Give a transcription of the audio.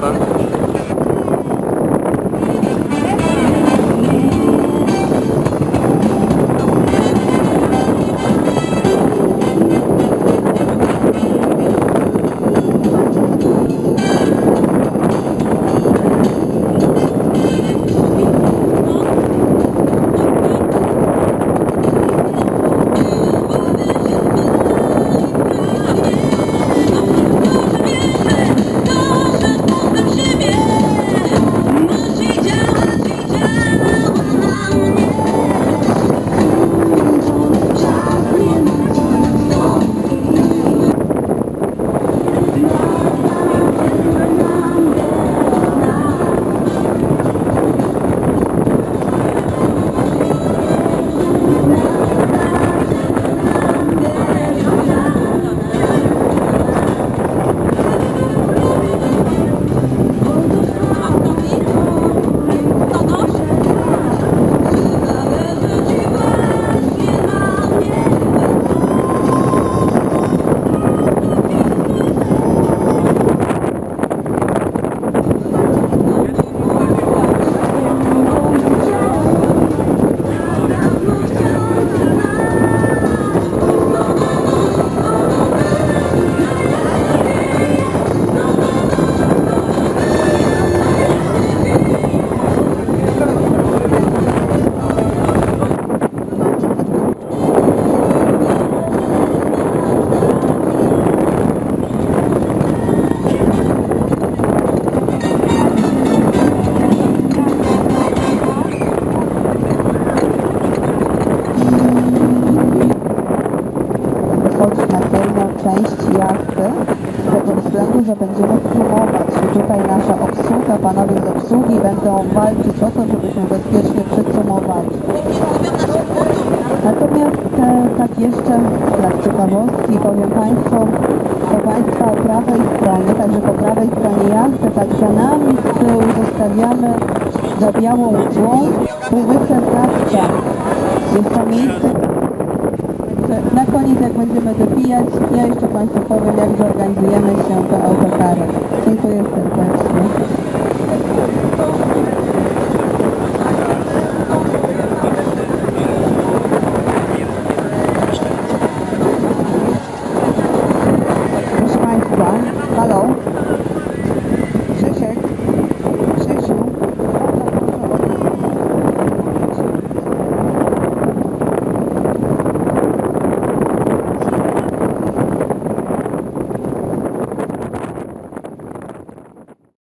Abraham. Będziemy promować i tutaj nasza obsługa, panowie z obsługi będą walczyć o to, żebyśmy bezpiecznie przycumowali. Natomiast e, tak jeszcze dla ciekawostki powiem Państwu, do Państwa po prawej stronie, także po prawej stronie jazdy, tak za nami z tyłu zostawiamy za białą łódźą półwysep. Jest to miejsce, na koniec, jak będziemy dopijać, ja jeszcze Państwu powiem, jak zorganizujemy się do autokary. Dziękuję serdecznie. Proszę Państwa, halo?